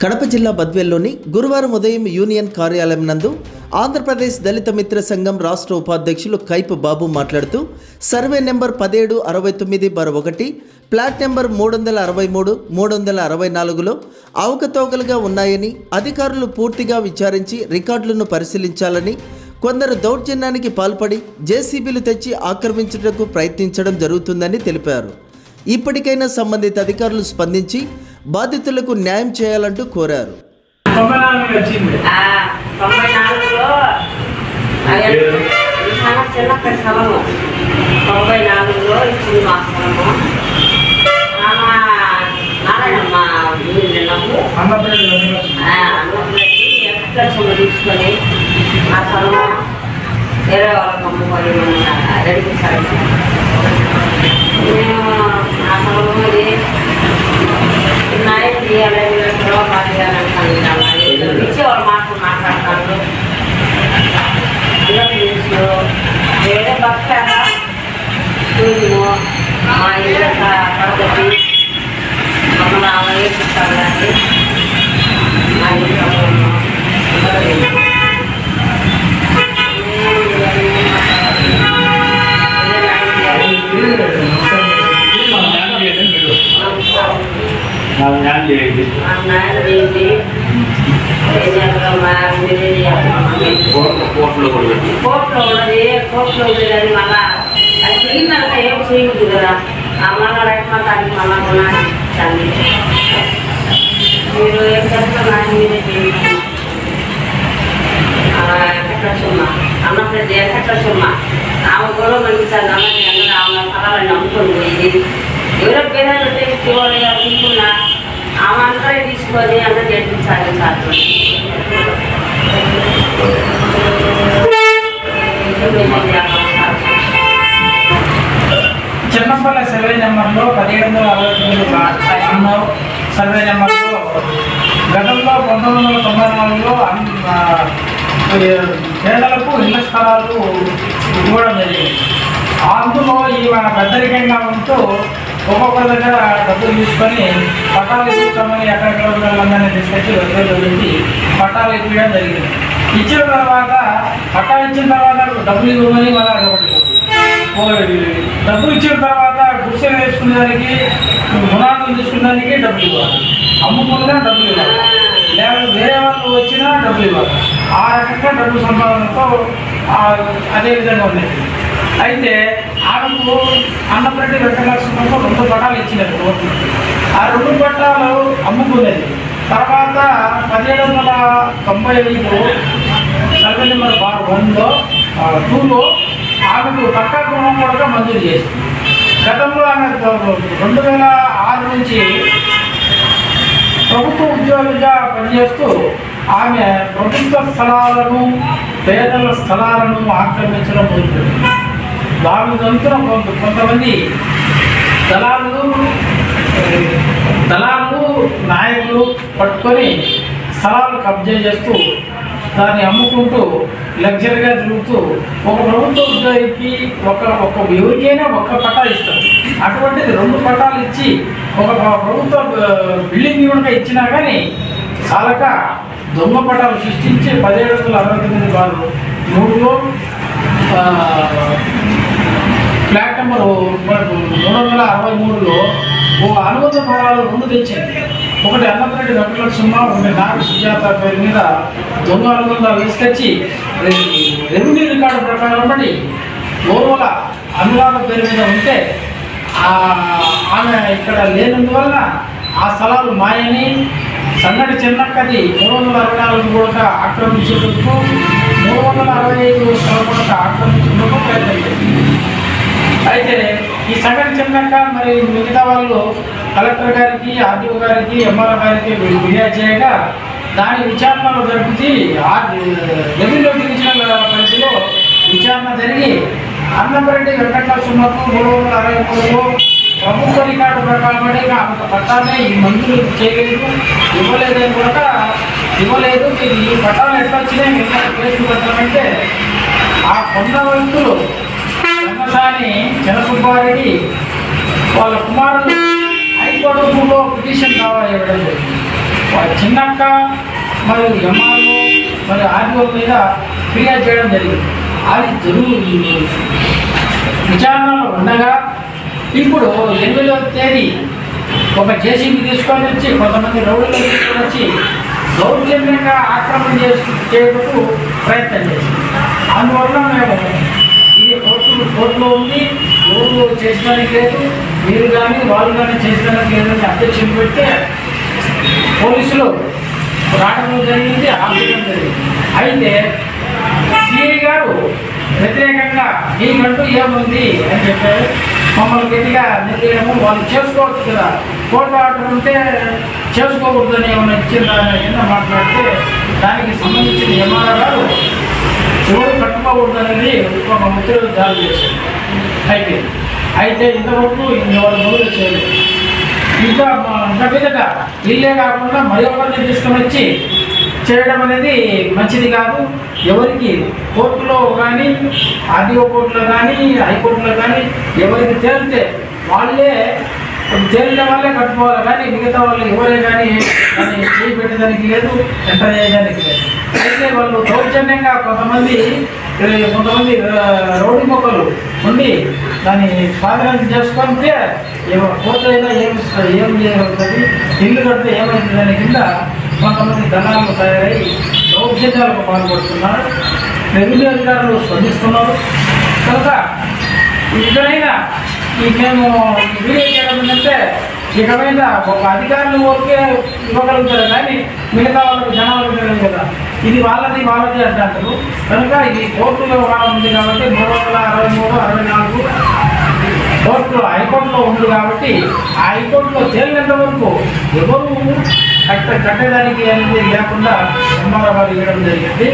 కడప జిల్లా బద్వేల్లోని గురువారం ఉదయం యూనియన్ కార్యాలయం నందు ఆంధ్రప్రదేశ్ దళిత మిత్ర సంఘం రాష్ట్ర ఉపాధ్యక్షులు కైపు బాబు మాట్లాడుతూ సర్వే నెంబర్ పదిహేడు అరవై తొమ్మిది బర్ ఒకటి ప్లాట్ నెంబర్ మూడు వందల అరవై మూడు మూడు వందల అరవై నాలుగులో అవకతవకలుగా ఉన్నాయని అధికారులు పూర్తిగా విచారించి రికార్డులను పరిశీలించాలని కొందరు దౌర్జన్యానికి పాల్పడి జేసీబీలు తెచ్చి ఆక్రమించుటకు ప్రయత్నించడం జరుగుతుందని తెలిపారు. ఇప్పటికైనా సంబంధిత అధికారులు స్పందించి బాధితులకు న్యాయం చేయాలంటూ కోరారు. తొంభై నాలుగులో ఇచ్చింది మా స్థలము నారాయణమ్మ నిన్నము. అన్నపల్లి తీసుకొని ఆ స్థలము వేరే వాళ్ళకి అమ్ముకొని రెడీ చేశారు మేము ఆ స్థలము ఇది న్యాయం చేయాలని తర్వాత ఇచ్చే వాళ్ళు మాటలు మాట్లాడతారు న్యూస్లో వేరే భక్త చూడము మా ఇల్లు పడగొట్టి మమ్మల్ని ఆమె వేసిస్తారు కానీ మా ఇల్లు నాకు న్యాయం చేయండి. కోర్టు- కోర్టులో కూడా పెట్టి. కోర్టులో ఉన్నది కోర్టులో ఉండేది మళ్ళా అది తిరిగినాక ఏం చేయదు కదా ఆ మళ్ళా రైట్ మాట్లాడి మళ్ళా కొనాలి మీరు ఏం చేస్తారు నాకు మీరే చేయండి వెంకటలక్ష్మ అన్నప్రతి వెంకటలక్ష్మ ఆమె గొడవ పండించాలి అన్నది అందరూ ఆమె స్థలాలను నమ్ముకొని పోయింది ఎవరో పేదలు ఉంటే ఇవ్వాలి అనుకున్నా ఆమె అందరూ తీసుకొని అంతా చేయించాలి సార్ చిన్నపల్లి సర్వే నెంబర్లో పదిహేడు వందల అరవై తొమ్మిది ఎన్నో సర్వే నెంబర్లో గతంలో పంతొమ్మిది వందల తొంభై నాలుగులో పేదలకు ఇళ్ళ స్థలాలు ఇవ్వడం జరిగింది. అందులో ఈమె పెద్దరికంగా ఉంటూ ఒక్కొక్కరి దగ్గర డబ్బులు తీసుకొని పట్టాలు ఇస్తామని ఎక్కడెక్కడ వాళ్ళందరినీ తీసుకొచ్చి దగ్గర జరిగింది పట్టాలు ఇప్పించడం జరిగింది. ఇచ్చిన తర్వాత పట్టా ఇచ్చిన తర్వాత డబ్బులు ఇవ్వమని మళ్ళీ అడగబడి డబ్బులు ఇచ్చిన తర్వాత గుడిసెలు వేసుకునేదానికి మునాదం తీసుకునేదానికి డబ్బులు ఇవ్వాలి. అమ్ముకున్నా డబ్బులు ఇవ్వాలి. లేదా వేరే వాళ్ళు వచ్చినా డబ్బులు ఇవ్వాలి. ఆ రకంగా డబ్బు సంపాదనతో అదే విధంగా ఉంది అయితే ఆమెకు అన్నప్రెడ్డి వెంకటలక్ష్మణకు రెండు పట్టాలు ఇచ్చినది కోర్టు ఆ రెండు పట్టాలు అమ్ముకునేది. తర్వాత పదిహేడు వందల తొంభై ఐదు సర్వే నెంబర్ బార్ వన్లో టూలో ఆమెకు పక్కా గృహం కూడా మంజూరు చేసింది. గతంలో ఆమె రెండు వేల ఆరు నుంచి ప్రభుత్వ ఉద్యోగిగా పనిచేస్తూ ఆమె ప్రభుత్వ స్థలాలను పేదల స్థలాలను ఆక్రమించడం జరుగుతుంది దాని తంతున కొంతమంది దళాలు దళాలు నాయకులు పట్టుకొని స్థలాలు కబ్జా చేస్తూ దాన్ని అమ్ముకుంటూ లగ్జరీగా తిరుగుతూ ఒక ప్రభుత్వ ఉద్యోగికి ఒక ఒక ఎవరికైనా ఒక్క పటాలు ఇస్తారు. అటువంటిది రెండు పటాలు ఇచ్చి ఒక ప్రభుత్వ బిల్డింగ్ యూనిట్గా ఇచ్చినా కానీ చాలక దొంగ పటాలు సృష్టించి పదిహేడు వందల అరవై తొమ్మిది వాళ్ళు మూడులో ఫ్లాట్ నెంబర్ మనకు మూడు వందల అరవై మూడులో ఓ అనుబంధ ఫలాలు రెండు తెచ్చింది ఒకటి అన్నపరెడ్డి వెంకటలక్ష్మ ఒకటి నాగ సుజాత పేరు మీద దొంగ అనుబంధాలు తీసుకొచ్చి రెవెన్యూ రికార్డు ప్రకారం బట్టి ఓర్వల అనురాధ పేరు మీద ఉంటే ఆమె ఇక్కడ లేనందువల్ల ఆ స్థలాలు మాయని సన్నటి చిన్నక్కది మూడు వందల అరవై నాలుగు కూడా ఆక్రమించేందుకు మూడు వందల అరవై ఐదు స్థలం కూడా ఆక్రమించేందుకు ప్రయత్నం చేసింది. ఈ సంఘటన చెప్పినాక మరి మిగతా వాళ్ళు కలెక్టర్ గారికి ఆర్డీఓ గారికి ఎంఆర్ఓ గారికి ఫిర్యాదు చేయగా దాని విచారణలో జరిపించి రెవెన్యూ డివిజనల్ పరిధిలో విచారణ జరిగి అన్నపరెడ్డి వెంకటలక్ష్మకు మూడు వందల అరవై మూడులో ప్రభుత్వ రికార్డు ప్రకారం ఆమెకు పట్టాలే ఈ మందులు చేయలేదు ఇవ్వలేదని కూడా ఇవ్వలేదు. మీరు ఈ పట్టాలు ఎట్లా వచ్చినాయి? మిగతా కేసులు పెట్టాలంటే ఆ కొండ వ్యక్తులు రంగసాని జనసుబ్బారెడ్డి వాళ్ళ కుమారుడు హైకోర్టులో పిటిషన్ కావాలి ఇవ్వడం జరిగింది. వాళ్ళ చిన్నక్క మరియు ఎంఆర్ఓ మరియు ఆర్డీఓ మీద ఫిర్యాదు చేయడం జరిగింది. అది జరుగుతుంది. విచారణలో ఉండగా ఇప్పుడు ఎనిమిదవ తేదీ ఒక జేసీబీ తీసుకొని వచ్చి కొంతమంది రౌడీలు తీసుకొని వచ్చి దౌర్జన్యంగా ఆక్రమణ చేసు చేయటకు ప్రయత్నం చేసింది. అందువల్ల మేము ఇప్పుడు కోర్టులో ఉంది. ఎవరు చేసడానికి లేదు. మీరు కానీ వాళ్ళు కానీ చేసడానికి లేదని అధ్యక్షులు పెడితే పోలీసులు రావడం జరిగింది ఆపడం జరిగింది. అయితే సిఐ గారు వ్యతిరేకంగా మీకంటూ ఏముంది అని చెప్పారు. మమ్మల్ని గట్టిగా నిర్ణయము వాళ్ళు చేసుకోవచ్చు కదా. కోర్టు ఆర్డర్ ఉంటే చేసుకోకూడదని ఏమైనా ఇచ్చిందా అని కింద మాట్లాడితే దానికి సంబంధించిన ఎంఆర్ఆర్ గారు ఎవరు కట్టుకోకూడదనేది ఒక ఉత్తర్వులు జారీ చేశారు. అయితే అయితే ఇంతవరకు వాళ్ళు మొదలు చేయలేదు. ఇంకా మా- మీదట ఇల్లే కాకుండా మరి ఒకరిని తీసుకొని వచ్చి చేయడం అనేది మంచిది కాదు. ఎవరికి కోర్టులో కానీ ఆర్డీఓ కోర్టులో కానీ హైకోర్టులో కానీ ఎవరికి తేలితే వాళ్ళే చేరిన వాళ్ళే కట్టుకోవాలి కానీ మిగతా వాళ్ళు ఎవరే కానీ దాన్ని చేయి పెట్టడానికి లేదు ఎంత చేయడానికి లేదు. అయితే వాళ్ళు దౌర్జన్యంగా కొంతమంది కొంతమంది ఆ, రౌడీ మొక్కలు ఉండి దాన్ని స్వాధీనం చేసుకుంటే ఏమో ఏం ఏం చేయగలుగుతుంది ఇల్లు కడితే ఏమవుతుంది దాని కింద కొంతమంది దళాలు తయారై దౌర్జన్యాలకు పాల్పడుతున్నారు. రెవెన్యూ అధికారులు స్పందిస్తున్నారు. కనుక ఇక్కడైనా మేము వీడియో చేయడం ఏంటంటే మీద ఒక అధికారులు ఓకే ఇవ్వగలుగుతారు కానీ మిగతా వాళ్ళకి జనాలు ఉండడం కదా ఇది వాళ్ళది వాళ్ళది అంటారు. కనుక ఇది కోర్టులో వ్యవహారం ఉంది కాబట్టి మూడు వందల అరవై మూడు అరవై నాలుగు కోర్టులో హైకోర్టులో ఉంది కాబట్టి ఆ హైకోర్టులో తేలినంత వరకు ఎవరు కట్ట కట్టడానికి అనేది లేకుండా ఎంఆర్ఆర్ ఇవ్వడం జరిగింది.